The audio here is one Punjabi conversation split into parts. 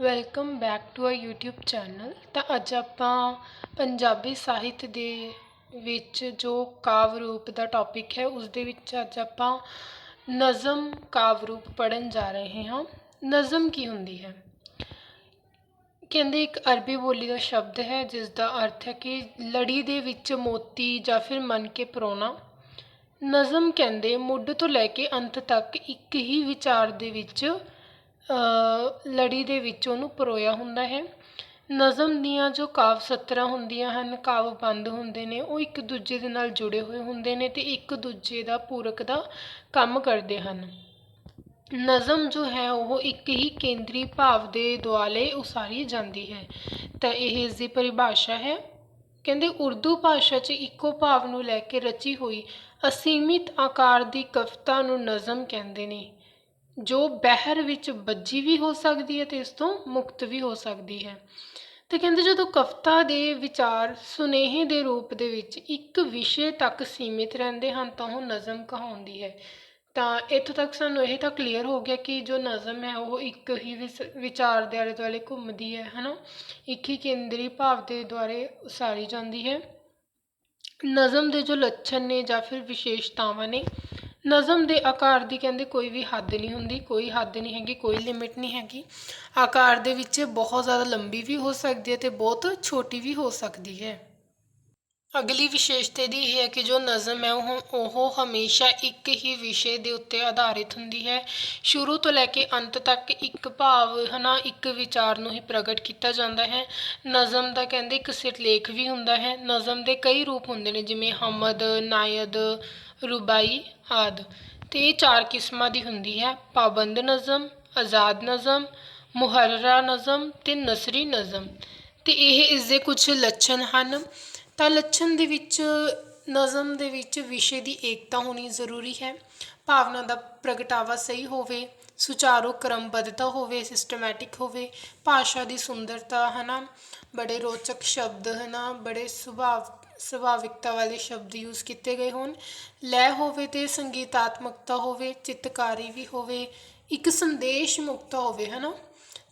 Welcome back to our YouTube channel ਤਾਂ ਅੱਜ ਆਪਾਂ ਪੰਜਾਬੀ ਸਾਹਿਤ ਦੇ ਵਿੱਚ ਜੋ ਕਾਵਿ ਰੂਪ ਦਾ ਟੌਪਿਕ ਹੈ ਉਸ ਦੇ ਵਿੱਚ ਅੱਜ ਆਪਾਂ ਨਜ਼ਮ ਕਾਵਿ ਰੂਪ ਪੜ੍ਹਨ ਜਾ ਰਹੇ ਹਾਂ। ਨਜ਼ਮ ਕੀ ਹੁੰਦੀ ਹੈ? ਕਹਿੰਦੇ ਇੱਕ ਅਰਬੀ ਬੋਲੀ ਦਾ ਸ਼ਬਦ ਹੈ ਜਿਸ ਦਾ ਅਰਥ ਹੈ ਕਿ ਲੜੀ ਦੇ ਵਿੱਚ ਮੋਤੀ ਜਾਂ ਫਿਰ ਮਨ ਕੇ ਪਰੋਣਾ। ਨਜ਼ਮ ਕਹਿੰਦੇ ਮੁੱਢ ਤੋਂ ਲੈ ਕੇ ਅੰਤ ਤੱਕ ਇੱਕ ਹੀ ਵਿਚਾਰ ਦੇ ਵਿੱਚ ਲੜੀ ਦੇ ਵਿੱਚ ਉਹਨੂੰ ਪਰੋਇਆ ਹੁੰਦਾ ਹੈ। ਨਜ਼ਮ ਦੀਆਂ ਜੋ ਕਾਵ ਸਤਰਾਂ ਹੁੰਦੀਆਂ ਹਨ, ਕਾਵ ਬੰਦ ਹੁੰਦੇ ਨੇ, ਉਹ ਇੱਕ ਦੂਜੇ ਦੇ ਨਾਲ ਜੁੜੇ ਹੋਏ ਹੁੰਦੇ ਨੇ ਅਤੇ ਇੱਕ ਦੂਜੇ ਦਾ ਪੂਰਕ ਦਾ ਕੰਮ ਕਰਦੇ ਹਨ। ਨਜ਼ਮ ਜੋ ਹੈ, ਉਹ ਇੱਕ ਹੀ ਕੇਂਦਰੀ ਭਾਵ ਦੇ ਦੁਆਲੇ ਉਸਾਰੀ ਜਾਂਦੀ ਹੈ। ਤਾਂ ਇਹ ਇਸ ਦੀ ਪਰਿਭਾਸ਼ਾ ਹੈ। ਕਹਿੰਦੇ, ਉਰਦੂ ਭਾਸ਼ਾ 'ਚ ਇੱਕੋ ਭਾਵ ਨੂੰ ਲੈ ਕੇ ਰਚੀ ਹੋਈ ਅਸੀਮਿਤ ਆਕਾਰ ਦੀ ਕਵਿਤਾ ਨੂੰ ਨਜ਼ਮ ਕਹਿੰਦੇ ਨੇ। ਜੋ ਬਹਿਰ ਵਿੱਚ ਬੱਜੀ ਵੀ ਹੋ ਸਕਦੀ ਹੈ ਤੇ ਇਸ ਤੋਂ ਮੁਕਤ ਵੀ ਹੋ ਸਕਦੀ ਹੈ। ਤੇ ਕਹਿੰਦੇ ਜਦੋਂ ਕਵਿਤਾ ਦੇ ਵਿਚਾਰ ਸੁਨੇਹੇ ਦੇ ਰੂਪ ਦੇ ਵਿੱਚ ਇੱਕ ਵਿਸ਼ੇ ਤੱਕ ਸੀਮਿਤ ਰਹਿੰਦੇ ਹਨ ਤਾਂ ਉਹ ਨਜ਼ਮ ਕਹਾਉਂਦੀ ਹੈ। ਤਾਂ ਇੱਥੋਂ ਤੱਕ ਸਾਨੂੰ ਇਹ ਤਾਂ ਕਲੀਅਰ ਹੋ ਗਿਆ ਕਿ ਜੋ ਨਜ਼ਮ ਹੈ ਉਹ ਇੱਕ ਹੀ ਵਿਸ- ਵਿਚਾਰ ਦੇ ਆਲੇ ਦੁਆਲੇ ਘੁੰਮਦੀ ਹੈ, ਹਨਾ? ਇੱਕ ਹੀ ਕੇਂਦਰੀ ਭਾਵ ਦੇ ਦੁਆਰੇ ਉਸਾਰੀ ਜਾਂਦੀ ਹੈ। ਨਜ਼ਮ ਦੇ ਜੋ ਲੱਛਣ ਨੇ ਜਾਂ ਫਿਰ ਵਿਸ਼ੇਸ਼ਤਾਵਾਂ ਨੇ ਨਜ਼ਮ ਦੇ ਆਕਾਰ ਦੀ ਕਹਿੰਦੇ ਕੋਈ ਵੀ ਹੱਦ ਨਹੀਂ ਹੁੰਦੀ, ਕੋਈ ਹੱਦ ਨਹੀਂ ਹੈਗੀ, ਕੋਈ ਲਿਮਿਟ ਨਹੀਂ ਹੈਗੀ। ਆਕਾਰ ਦੇ ਵਿੱਚ ਬਹੁਤ ਜ਼ਿਆਦਾ ਲੰਬੀ ਵੀ ਹੋ ਸਕਦੀ ਹੈ ਤੇ ਬਹੁਤ ਛੋਟੀ ਵੀ ਹੋ ਸਕਦੀ ਹੈ। ਅਗਲੀ ਵਿਸ਼ੇਸ਼ਤਾ ਦੀ ਇਹ ਹੈ ਕਿ ਜੋ ਨਜ਼ਮ ਹੈ ਉਹ ਉਹ ਹਮੇਸ਼ਾ ਇੱਕ ਹੀ ਵਿਸ਼ੇ ਦੇ ਉੱਤੇ ਆਧਾਰਿਤ ਹੁੰਦੀ ਹੈ। ਸ਼ੁਰੂ ਤੋਂ ਲੈ ਕੇ ਅੰਤ ਤੱਕ ਇੱਕ ਭਾਵ ਹਨਾ, ਇੱਕ ਵਿਚਾਰ ਨੂੰ ਹੀ ਪ੍ਰਗਟ ਕੀਤਾ ਜਾਂਦਾ ਹੈ। ਨਜ਼ਮ ਦਾ ਕਹਿੰਦੇ ਇੱਕ ਸਿਰਲੇਖ ਵੀ ਹੁੰਦਾ ਹੈ। ਨਜ਼ਮ ਦੇ ਕਈ ਰੂਪ ਹੁੰਦੇ ਨੇ, ਜਿਵੇਂ ਹਮਦ, ਨਾਇਦ, ਰੁਬਾਈ ਆਦਿ। ਤੇ ਇਹ ਚਾਰ ਕਿਸਮਾਂ ਦੀ ਹੁੰਦੀ ਹੈ। ਪਾਬੰਦ ਨਜ਼ਮ, ਆਜ਼ਾਦ ਨਜ਼ਮ, ਮੁਹਰਰਾ ਨਜ਼ਮ ਤੇ ਨਸਰੀ ਨਜ਼ਮ। ਤੇ ਇਹ ਇਸ ਦੇ ਕੁਝ ਲੱਛਣ ਹਨ। ਤਾਂ ਲੱਛਣ ਦੇ ਵਿੱਚ, ਨਜ਼ਮ ਦੇ ਵਿੱਚ ਵਿਸ਼ੇ ਦੀ ਏਕਤਾ ਹੋਣੀ ਜ਼ਰੂਰੀ ਹੈ। ਭਾਵਨਾ ਦਾ ਪ੍ਰਗਟਾਵਾ ਸਹੀ ਹੋਵੇ, ਸੁਚਾਰੂ ਕ੍ਰਮਬੱਧਤਾ ਹੋਵੇ ਸਿਸਟਮੈਟਿਕ ਹੋਵੇ, ਭਾਸ਼ਾ ਦੀ ਸੁੰਦਰਤਾ, ਹਨਾ? ਬੜੇ ਰੋਚਕ ਸ਼ਬਦ, ਹਨਾ? ਬੜੇ ਸੁਭਾਵ, ਸੁਭਾਵਿਕਤਾ ਵਾਲੇ ਸ਼ਬਦ ਯੂਜ਼ ਕੀਤੇ ਗਏ ਹੋਣ। ਲੈ ਹੋਵੇ ਤੇ ਸੰਗੀਤਾਤਮਕਤਾ ਹੋਵੇ, ਚਿੱਤਕਾਰੀ ਵੀ ਹੋਵੇ, ਇੱਕ ਸੰਦੇਸ਼ ਮੁਕਤਾ ਹੋਵੇ, ਹਨਾ?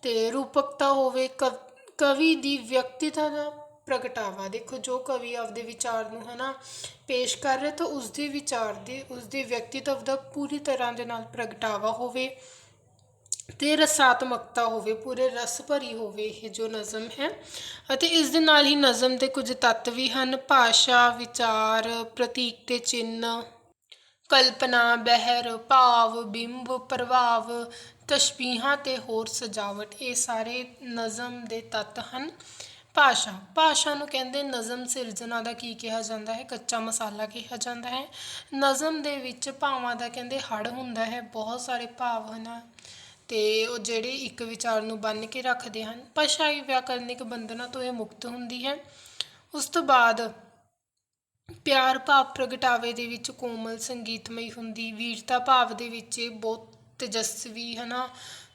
ਤੇ ਰੂਪਕਤਾ ਹੋਵੇ, ਕਵ, ਕਵੀ ਦੀ ਵਿਅਕਤੀਤਾ ਦਾ ਪ੍ਰਗਟਾਵਾ। ਦੇਖੋ, ਜੋ ਕਵੀ ਆਪਦੇ ਵਿਚਾਰ ਨੂੰ ਹਨਾ ਪੇਸ਼ ਕਰ ਰਿਹਾ, ਤਾਂ ਉਸ ਦੇ ਵਿਚਾਰ ਦੇ ਉਸ ਦੇ ਵਿਅਕਤੀਤਵ ਦਾ ਪੂਰੀ ਤਰ੍ਹਾਂ ਦੇ ਨਾਲ ਪ੍ਰਗਟਾਵਾ ਹੋਵੇ ਤੇ ਰਸਾਤਮਕਤਾ ਹੋਵੇ, ਪੂਰੇ ਰਸ ਭਰੀ ਹੋਵੇ ਇਹ ਜੋ ਨਜ਼ਮ ਹੈ। ਅਤੇ ਇਸ ਦੇ ਨਾਲ ਹੀ ਨਜ਼ਮ ਦੇ ਕੁਝ ਤੱਤ ਵੀ ਹਨ। ਭਾਸ਼ਾ, ਵਿਚਾਰ, ਪ੍ਰਤੀਕ ਤੇ ਚਿੰਨ੍ਹ, ਕਲਪਨਾ, ਬਹਿਰ, ਭਾਵ, ਬਿੰਬ, ਪ੍ਰਭਾਵ, ਤਸ਼ਬੀਹਾਂ ਤੇ ਹੋਰ ਸਜਾਵਟ। ਇਹ ਸਾਰੇ ਨਜ਼ਮ ਦੇ ਤੱਤ ਹਨ। ਭਾਸ਼ਾ ਭਾਸ਼ਾ ਨੂੰ ਕਹਿੰਦੇ ਨਜ਼ਮ ਸਿਰਜਣਾ ਦਾ ਕੀ ਕਿਹਾ ਜਾਂਦਾ ਹੈ? ਕੱਚਾ ਮਸਾਲਾ ਕਿਹਾ ਜਾਂਦਾ ਹੈ। ਨਜ਼ਮ ਦੇ ਵਿੱਚ ਭਾਵਾਂ ਦਾ ਕਹਿੰਦੇ ਹੜ ਹੁੰਦਾ ਹੈ, ਬਹੁਤ ਸਾਰੇ ਭਾਵ ਹਨ ਤੇ ਉਹ ਜਿਹੜੇ ਇੱਕ ਵਿਚਾਰ ਨੂੰ ਬੰਨ੍ਹ ਕੇ ਰੱਖਦੇ ਹਨ। ਭਾਸ਼ਾਈ ਵਿਆਕਰਨਿਕ ਬੰਧਨਾਂ ਤੋਂ ਇਹ ਮੁਕਤ ਹੁੰਦੀ ਹੈ। ਉਸ ਤੋਂ ਬਾਅਦ ਪਿਆਰ ਭਾਵ ਪ੍ਰਗਟਾਵੇ ਦੇ ਵਿੱਚ ਕੋਮਲ ਸੰਗੀਤਮਈ ਹੁੰਦੀ, ਵੀਰਤਾ ਭਾਵ ਦੇ ਵਿੱਚ ਇਹ ਬਹੁਤ ਤੇਜਸਵੀ, ਹਨਾ,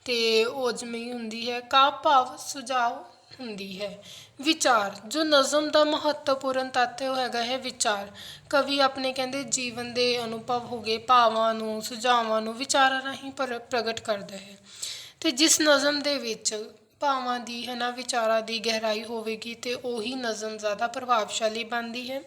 ਤੇ ਓਜਮਈ ਹੁੰਦੀ ਹੈ। ਕਾਵ ਭਾਵ ਸੁਝਾਓ ਹੁੰਦੀ ਹੈ। ਵਿਚਾਰ, ਜੋ ਨਜ਼ਮ ਦਾ ਮਹੱਤਵਪੂਰਨ ਤੱਤ ਹੈ, ਉਹ ਹੈਗਾ ਹੈ ਵਿਚਾਰ। ਕਵੀ ਆਪਣੇ ਕਹਿੰਦੇ ਜੀਵਨ ਦੇ ਅਨੁਭਵ ਹੋ ਗਏ, ਭਾਵਾਂ ਨੂੰ, ਸੁਝਾਵਾਂ ਨੂੰ ਵਿਚਾਰਾਂ ਰਾਹੀਂ ਪਰ- ਪ੍ਰਗਟ ਕਰਦਾ ਹੈ। ਅਤੇ ਜਿਸ ਨਜ਼ਮ ਦੇ ਵਿੱਚ ਭਾਵਾਂ ਦੀ, ਹਨਾ, ਵਿਚਾਰਾਂ ਦੀ ਗਹਿਰਾਈ ਹੋਵੇਗੀ ਤੇ ਉਹੀ ਨਜ਼ਮ ਜ਼ਿਆਦਾ ਪ੍ਰਭਾਵਸ਼ਾਲੀ ਬਣਦੀ ਹੈ।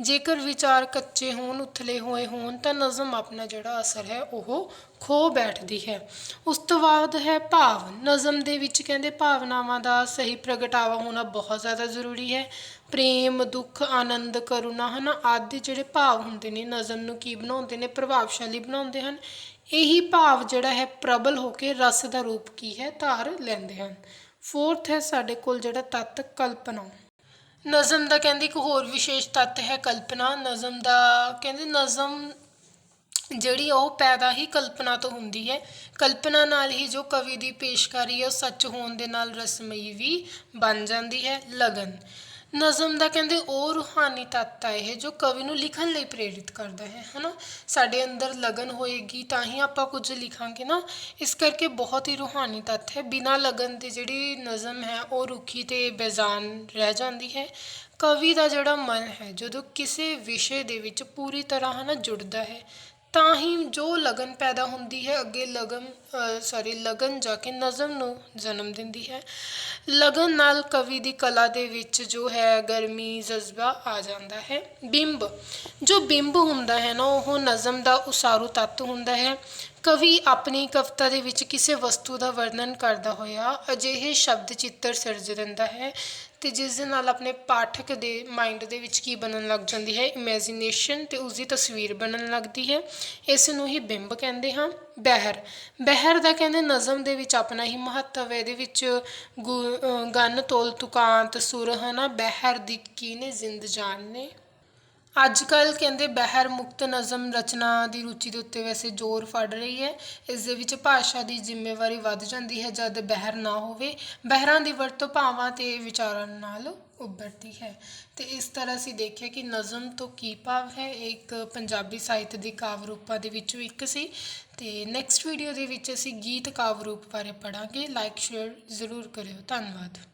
ਜੇਕਰ ਵਿਚਾਰ ਕੱਚੇ ਹੋਣ, ਉਥਲੇ ਹੋਏ ਹੋਣ, ਤਾਂ ਨਜ਼ਮ ਆਪਣਾ ਜਿਹੜਾ ਅਸਰ ਹੈ, ਉਹ ਖੋ ਬੈਠਦੀ ਹੈ। ਉਸ ਤੋਂ ਬਾਅਦ ਹੈ ਭਾਵ। ਨਜ਼ਮ ਦੇ ਵਿੱਚ ਕਹਿੰਦੇ ਭਾਵਨਾਵਾਂ ਦਾ ਸਹੀ ਪ੍ਰਗਟਾਵਾ ਹੋਣਾ ਬਹੁਤ ਜ਼ਿਆਦਾ ਜ਼ਰੂਰੀ ਹੈ। ਪ੍ਰੇਮ, ਦੁੱਖ, ਆਨੰਦ, ਕਰੁਣਾ, ਹਨਾ, ਆਦਿ ਜਿਹੜੇ ਭਾਵ ਹੁੰਦੇ ਨੇ, ਨਜ਼ਮ ਨੂੰ ਕੀ ਬਣਾਉਂਦੇ ਨੇ? ਪ੍ਰਭਾਵਸ਼ਾਲੀ ਬਣਾਉਂਦੇ ਹਨ। ਇਹੀ ਭਾਵ ਜਿਹੜਾ ਹੈ ਪ੍ਰਬਲ ਹੋ ਕੇ ਰਸ ਦਾ ਰੂਪ ਕੀ ਹੈ? ਧਾਰ ਲੈਂਦੇ ਹਨ। ਫੋਰਥ ਹੈ ਸਾਡੇ ਕੋਲ ਜਿਹੜਾ ਤੱਤ ਕਲਪਨਾ। ਨਜ਼ਮ ਦਾ ਕਹਿੰਦੇ ਇੱਕ ਹੋਰ ਵਿਸ਼ੇਸ਼ ਤੱਤ ਹੈ ਕਲਪਨਾ। ਨਜ਼ਮ ਦਾ ਕਹਿੰਦੇ ਨਜ਼ਮ ਜਿਹੜੀ ਆ ਉਹ ਪੈਦਾ ਹੀ ਕਲਪਨਾ ਤੋਂ ਹੁੰਦੀ ਹੈ। ਕਲਪਨਾ ਨਾਲ ਹੀ ਜੋ ਕਵੀ ਦੀ ਪੇਸ਼ਕਾਰੀ ਹੈ ਉਹ ਸੱਚ ਹੋਣ ਦੇ ਨਾਲ ਰਸਮਈ ਵੀ ਬਣ ਜਾਂਦੀ ਹੈ। ਲਗਨ। ਨਜ਼ਮ ਦਾ ਕਹਿੰਦੇ ਉਹ ਰੂਹਾਨੀ ਤੱਤ ਹੈ ਇਹ ਜੋ ਕਵੀ ਨੂੰ ਲਿਖਣ ਲਈ ਪ੍ਰੇਰਿਤ ਕਰਦਾ ਹੈ, ਹਨਾ? ਸਾਡੇ ਅੰਦਰ ਲਗਨ ਹੋਏਗੀ ਤਾਂ ਹੀ ਆਪਾਂ ਕੁਝ ਲਿਖਾਂਗੇ ਨਾ। ਇਸ ਕਰਕੇ ਬਹੁਤ ਹੀ ਰੂਹਾਨੀ ਤੱਤ ਹੈ। ਬਿਨਾਂ ਲਗਨ ਦੇ ਜਿਹੜੀ ਨਜ਼ਮ ਹੈ, ਉਹ ਰੁੱਖੀ ਤੇ ਬੇਜਾਨ ਰਹਿ ਜਾਂਦੀ ਹੈ। ਕਵੀ ਦਾ ਜਿਹੜਾ ਮਨ ਹੈ, ਜਦੋਂ ਕਿਸੇ ਵਿਸ਼ੇ ਦੇ ਵਿੱਚ ਪੂਰੀ ਤਰ੍ਹਾਂ, ਹਨਾ, ਜੁੜਦਾ ਹੈ ਤਾਂ ਹੀ ਜੋ ਲਗਨ ਪੈਦਾ ਹੁੰਦੀ ਹੈ, ਅੱਗੇ ਲਗਨ ਸੋਰੀ ਲਗਨ ਜਾ ਕੇ ਨਜ਼ਮ ਨੂੰ ਜਨਮ ਦਿੰਦੀ ਹੈ। ਲਗਨ ਨਾਲ ਕਵੀ ਦੀ ਕਲਾ ਦੇ ਵਿੱਚ ਜੋ ਹੈ, ਗਰਮੀ, ਜਜ਼ਬਾ ਆ ਜਾਂਦਾ ਹੈ। ਬਿੰਬ, ਜੋ ਬਿੰਬ ਹੁੰਦਾ ਹੈ ਨਾ, ਉਹ ਨਜ਼ਮ ਦਾ ਉਸਾਰੂ ਤੱਤ ਹੁੰਦਾ ਹੈ। ਕਵੀ ਆਪਣੀ ਕਵਿਤਾ ਦੇ ਵਿੱਚ ਕਿਸੇ ਵਸਤੂ ਦਾ ਵਰਣਨ ਕਰਦਾ ਹੋਇਆ ਅਜਿਹੇ ਸ਼ਬਦ ਚਿੱਤਰ ਸਿਰਜ ਦਿੰਦਾ ਹੈ ਤੇ ਜਿਸ ਦੇ ਨਾਲ ਆਪਣੇ ਪਾਠਕ ਦੇ ਮਾਈਂਡ ਦੇ ਵਿੱਚ ਕੀ ਬਣਨ ਲੱਗ ਜਾਂਦੀ ਹੈ? ਇਮੇਜਿਨੇਸ਼ਨ ਤੇ ਉਸ ਦੀ ਤਸਵੀਰ ਬਣਨ ਲੱਗਦੀ ਹੈ। ਇਸ ਨੂੰ ਹੀ ਬਿੰਬ ਕਹਿੰਦੇ ਹਾਂ। ਬਹਿਰ। ਬਹਿਰ ਦਾ ਕਹਿੰਦੇ ਨਜ਼ਮ ਦੇ ਵਿੱਚ ਆਪਣਾ ਹੀ ਮਹੱਤਵ ਹੈ। ਇਹਦੇ ਵਿੱਚ ਗੁ- ਗਨ, ਤੋਲ, ਤੁਕਾਂਤ, ਸੁਰ, ਹਨਾ, ਬਹਿਰ ਦੀ ਕੀ ਨੇ ਜ਼ਿੰਦ ਜਾਨ ਨੇ ਅੱਜ ਕੱਲ੍ਹ ਕਹਿੰਦੇ ਬਹਿਰ ਮੁਕਤ ਨਜ਼ਮ ਰਚਨਾ ਦੀ ਰੁਚੀ ਦੇ ਉੱਤੇ ਵੈਸੇ ਜ਼ੋਰ ਫੜ ਰਹੀ ਹੈ। ਇਸ ਦੇ ਵਿੱਚ ਭਾਸ਼ਾ ਦੀ ਜ਼ਿੰਮੇਵਾਰੀ ਵੱਧ ਜਾਂਦੀ ਹੈ ਜਦ ਬਹਿਰ ਨਾ ਹੋਵੇ। ਬਹਿਰਾਂ ਦੀ ਵਰਤੋਂ ਭਾਵਾਂ ਤੇ ਵਿਚਾਰਾਂ ਨਾਲ ਉੱਭਰਦੀ ਹੈ। ਤੇ ਇਸ ਤਰ੍ਹਾਂ ਅਸੀਂ ਦੇਖਿਆ ਕਿ ਨਜ਼ਮ ਤੋਂ ਕੀ ਭਾਵ ਹੈ, ਇਹ ਇੱਕ ਪੰਜਾਬੀ ਸਾਹਿਤ ਦੇ ਕਾਵਿ ਰੂਪਾਂ ਦੇ ਵਿੱਚੋਂ ਇੱਕ ਸੀ। ਤੇ ਨੈਕਸਟ ਵੀਡੀਓ ਦੇ ਵਿੱਚ ਅਸੀਂ ਗੀਤ ਕਾਵਿ ਰੂਪ ਬਾਰੇ ਪੜਾਂਗੇ ਲਾਈਕ ਸ਼ੇਅਰ ਜ਼ਰੂਰ ਕਰਿਓ। ਧੰਨਵਾਦ।